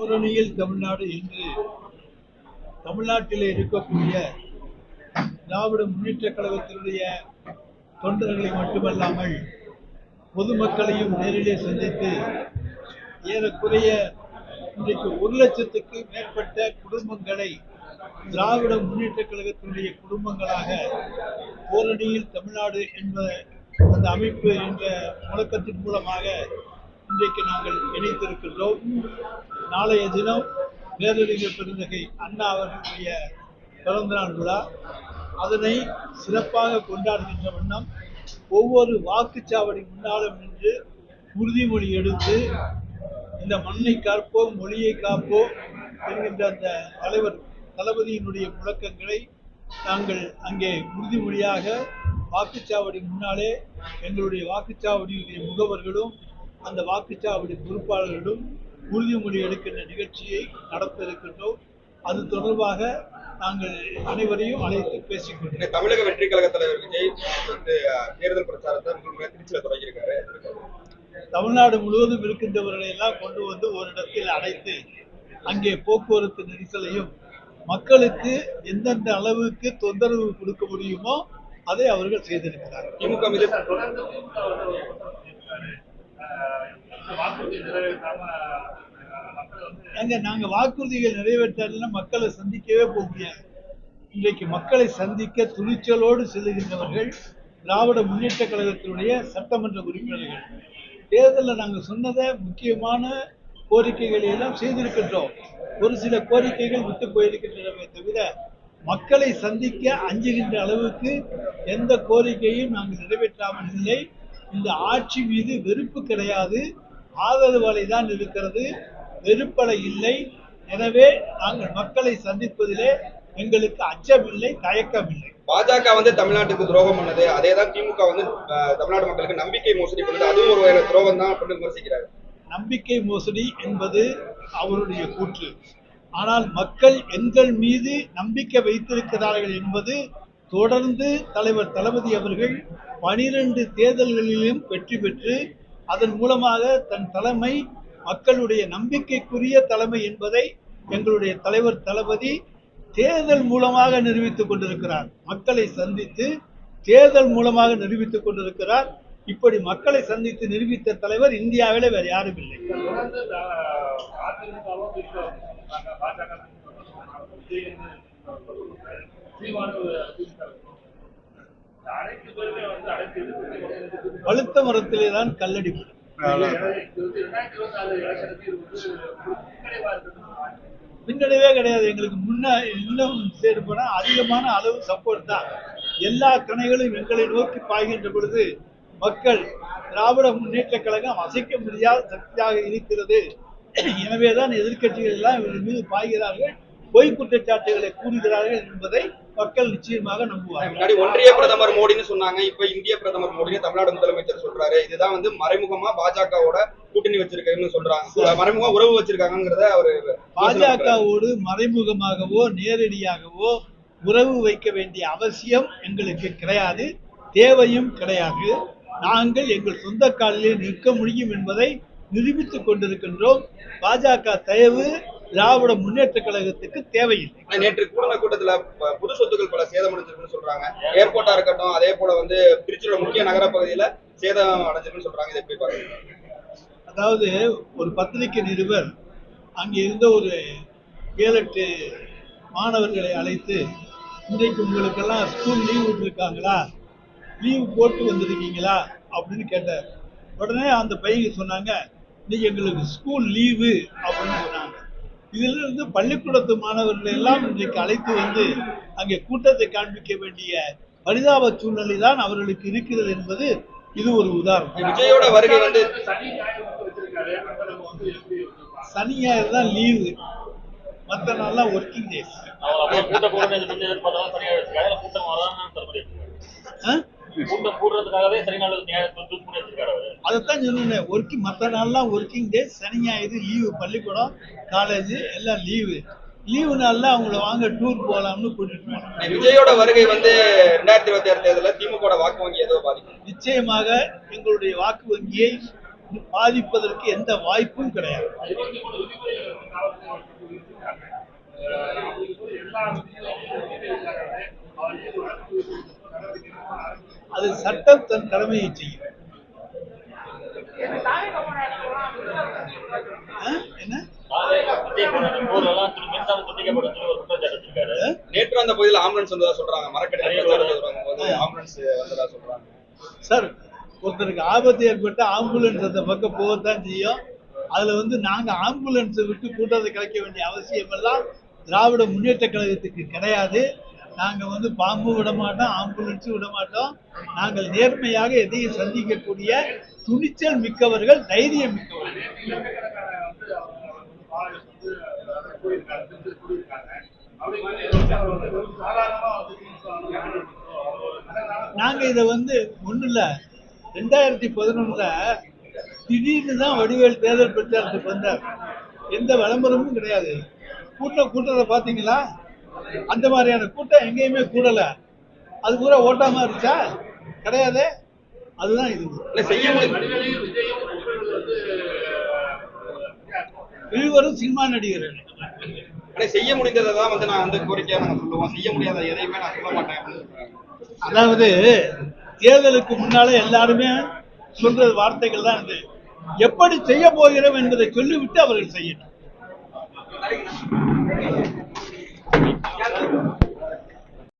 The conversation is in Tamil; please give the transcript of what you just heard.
பூரணியில் தமிழ்நாடு என்று தமிழ்நாட்டிலே இருக்கக்கூடிய திராவிட முன்னேற்ற கழகத்தினுடைய தொண்டர்களை மட்டுமல்லாமல் பொதுமக்களையும் நேரிலே சந்தித்து ஏறக்குறைய இன்றைக்கு ஒரு லட்சத்துக்கு மேற்பட்ட குடும்பங்களை திராவிட முன்னேற்ற கழகத்தினுடைய குடும்பங்களாக பூரணியில் தமிழ்நாடு என்ற அந்த அமைப்பு என்ற முழக்கத்தின் மூலமாக இன்றைக்கு நாங்கள் இணைத்திருக்கின்றோம் நாளைய தினம் பேரறிஞர் பெருந்தகை அண்ணா அவர்களுடைய பிறந்தநாள் விழா. அதனை சிறப்பாக கொண்டாடுகின்ற வண்ணம் ஒவ்வொரு வாக்குச்சாவடி முன்னாலும் நின்று உறுதிமொழி எடுத்து இந்த மண்ணை காப்போம் மொழியை காப்போம் என்கின்ற அந்த தலைவர் தளபதியினுடைய முழக்கங்களை நாங்கள் அங்கே உறுதிமொழியாக வாக்குச்சாவடி முன்னாலே எங்களுடைய வாக்குச்சாவடியுடைய முகவர்களும் அந்த வாக்குச்சாவடி பொறுப்பாளர்களும் உறுதிமொழி எடுக்கின்ற நிகழ்ச்சியை நடத்த இருக்கின்றோம் அது தொடர்பாக நாங்கள் அனைவரையும் அழைத்து பேசிக்கொண்டோம் தமிழக வெற்றி கழக தலைவர் விஜய் வந்து தேர்தல் பிரச்சாரத்தை திருச்சியில தொடங்கியிருக்காரு. தமிழ்நாடு முழுவதும் இருக்கின்றவர்களை எல்லாம் கொண்டு வந்து ஒரு இடத்தில் அடைத்து அங்கே போக்குவரத்து நெரிசலையும் மக்களுக்கு எந்தெந்த அளவுக்கு தொந்தரவு கொடுக்க முடியுமோ அதை அவர்கள் செய்திருக்கிறார்கள். திமுக அங்க நாங்க வாக்குறுதிகள் நிறைவேற்றலாம் மக்களை சந்திக்கவே போக முடியாது இன்றைக்கு மக்களை சந்திக்க துணிச்சலோடு செல்லுகின்றவர்கள் திராவிட முன்னேற்ற கழகத்தினுடைய சட்டமன்ற உறுப்பினர்கள். தேர்தலில் நாங்கள் சொன்னதை முக்கியமான கோரிக்கைகளை எல்லாம் செய்திருக்கின்றோம். ஒரு சில கோரிக்கைகள் விட்டு போயிருக்கின்றனவே தவிர மக்களை சந்திக்க அஞ்சுகின்ற அளவுக்கு எந்த கோரிக்கையும் நாங்கள் நிறைவேற்றாமல் இல்லை. இந்த ஆட்சி மீது வெறுப்பு கிடையாது. ஆதரவு தான் இருக்கிறது. வெறுப்பலை இல்லை. எனவே நாங்கள் மக்களை சந்திப்பதிலே எங்களுக்கு அச்சமில்லை தயக்கமில்லை. பாஜக வந்து தமிழ்நாட்டுக்கு துரோகம் பண்ணது. அதே தான் திமுக வந்து தமிழ்நாடு மக்களுக்கு நம்பிக்கை மோசடி பண்ணது. அதுவும் ஒரு வகையில துரோகம் தான் அப்படின்னு விமர்சிக்கிறாரு. நம்பிக்கை மோசடி என்பது அவருடைய கூற்று. ஆனால் மக்கள் எங்கள் மீது நம்பிக்கை வைத்திருக்கிறார்கள் என்பது தொடர்ந்து தலைவர் தளபதி அவர்கள் பனிரெண்டு தேர்தல்களிலும் வெற்றி பெற்று அதன் மூலமாக தன் தலைமை மக்களுடைய நம்பிக்கைக்குரிய தலைமை என்பதை எங்களுடைய தலைவர் தளபதி தேர்தல் மூலமாக நிரூபித்துக் கொண்டிருக்கிறார். மக்களை சந்தித்து தேர்தல் மூலமாக நிரூபித்துக் கொண்டிருக்கிறார். இப்படி மக்களை சந்தித்து நிரூபித்த தலைவர் இந்தியாவில வேறு யாரும் இல்லை. அனைத்து பேருமே வந்து பழுத்த மரத்திலே தான் இருக்கிறது பின்னடைவே கிடையாது. எங்களுக்கு முன்ன இன்னும் சரி போனா அதிகமான அளவு சப்போர்ட் தான். எல்லா கணைகளும் எங்களை நோக்கி பாய்கின்ற பொழுது மக்கள் திராவிட முன்னேற்ற கழகம் அசைக்க முடியாத சக்தியாக இருக்கிறது. எனவேதான் எதிர்க்கட்சிகள் எல்லாம் இவர்கள் மீது பாய்கிறார்கள் பொய் குற்றச்சாட்டுகளை கூறுகிறார்கள் என்பதை மக்கள் நிச்சயமாக நம்புவார்கள். முன்னாடி ஒன்றிய பிரதமர் மோடின்னு சொன்னாங்க இப்ப இந்திய பிரதமர் மோடின்னு தமிழ்நாடு முதலமைச்சர் சொல்றாரு. இதுதான் வந்து மறைமுகமா பாஜகவோட கூட்டணி வச்சிருக்காருன்னு சொல்றாங்க. மறைமுகமா உறவு வச்சிருக்காங்கிறத அவரு பாஜகவோடு மறைமுகமாகவோ நேரடியாகவோ உறவு வைக்க வேண்டிய அவசியம் எங்களுக்கு கிடையாது. தேவையும் கிடையாது. நாங்கள் எங்கள் சொந்த காலிலே நிற்க முடியும் என்பதை நிரூபித்துக் கொண்டிருக்கின்றோம். பாஜக தயவு திராவிட முன்னேற்ற கழகத்துக்கு தேவையில்லை. நேற்று கூடின கூட்டத்துல பொது சொத்துக்கள் பல சேதமடைஞ்சிருக்குன்னு சொல்றாங்க. ஏர்போர்ட்டா இருக்கட்டும் அதே போல வந்து திருச்சியோட முக்கிய நகர பகுதியில சேதம் அடைஞ்சிருக்குன்னு சொல்றாங்க. இதை எப்படி பாருங்க அதாவது ஒரு பத்திரிகை நிருபர் அங்கே இருந்த ஒரு ஏழு எட்டு மாணவர்களை அழைத்து இன்றைக்கு உங்களுக்கெல்லாம் ஸ்கூல் லீவ் விட்டுருக்காங்களா? லீவ் போட்டு வந்திருக்கீங்களா? அப்படின்னு கேட்டார். உடனே அந்த பையங்க சொன்னாங்க இன்னைக்கு எங்களுக்கு ஸ்கூல் லீவு அப்படின்னு சொன்னாங்க. இதுல இருந்து பள்ளிக்கூடத்து மாணவர்களை எல்லாம் இன்றைக்கு அழைத்து வந்து அங்கே கூட்டத்தை காண்பிக்க வேண்டிய பரிதாப சூழ்நிலை தான் அவர்களுக்கு இருக்கிறது என்பது இது ஒரு உதாரணம். விஜயோட வருகை வந்து சனி ஞாயிறு தான் லீவு மற்ற நாள்லாம் ஒர்க்கிங் டேஸ் கூட்டம் கூடுறதுக்காகவே சனி ஒர்க்கிங் மற்ற நாள்லாம் ஒர்க்கிங் டே சனி ஞாயிறு லீவு பள்ளிக்கூடம் காலேஜ் எல்லாம் லீவு லீவு நாள்ல அவங்கள வாங்க டூர் போகலாம்னு கூட்டிட்டு விஜயோட வருகை வந்து ரெண்டாயிரத்தி இருபத்தி ஆறு தேர்தலில் திமுக வாக்கு வங்கி ஏதோ பாதிக்கும். நிச்சயமாக எங்களுடைய வாக்கு வங்கியை பாதிப்பதற்கு எந்த வாய்ப்பும் கிடையாது. எல்லா அது சட்டம் தன் கடமையை செய்யும்? நேற்று அந்த பகுதியில் ஆம்புலன்ஸ் வந்ததா சொல்றாங்க. மரக்கடை போது ஆம்புலன்ஸ் வந்ததா சொல்றாங்க. சார் ஒருத்தருக்கு ஆபத்து ஏற்பட்டு ஆம்புலன்ஸ் அந்த பக்கம் போகத்தான் செய்யும். அதுல வந்து நாங்க ஆம்புலன்ஸை விட்டு கூட்டத்தை கலைக்க வேண்டிய அவசியம் எல்லாம் திராவிட முன்னேற்ற கழகத்துக்கு கிடையாது. நாங்க வந்து பாம்பு விட மாட்டோம் ஆம்புலன்ஸ் விட மாட்டோம் நாங்கள் நேர்மையாக எதையும் சந்திக்கக்கூடிய துணிச்சல் மிக்கவர்கள் தைரியம் மிக்கவர்கள். நாங்க இதை வந்து ஒண்ணு இல்ல. ரெண்டாயிரத்தி பதினொன்னுல திடீர்னு தான் வடிவேல் தேர்தல் பிரச்சாரத்துக்கு வந்தார். எந்த விளம்பரமும் கிடையாது. கூட்டம் கூட்டத்தை பாத்தீங்களா அந்த மாதிரியான கூட்டம் எங்கேயுமே கூடல. அது பூரா ஓட்டாம இருந்துச்சா? கிடையாதே. அதுதான் இது. இருவரும் சினிமா நடிகர்கள். ஆனா செய்ய முடிந்ததை தான் வந்து நான் வந்து கோரிக்கையா நாங்க சொல்லுவோம். செய்ய முடியாத எதையுமே நான் சொல்ல மாட்டேன். அதாவது தேர்தலுக்கு முன்னால எல்லாருமே சொல்றது வார்த்தைகள் தான் இது. எப்படி செய்ய போகிறோம் என்பதை சொல்லிவிட்டு அவர்கள் செய்யட்டும். やめろ!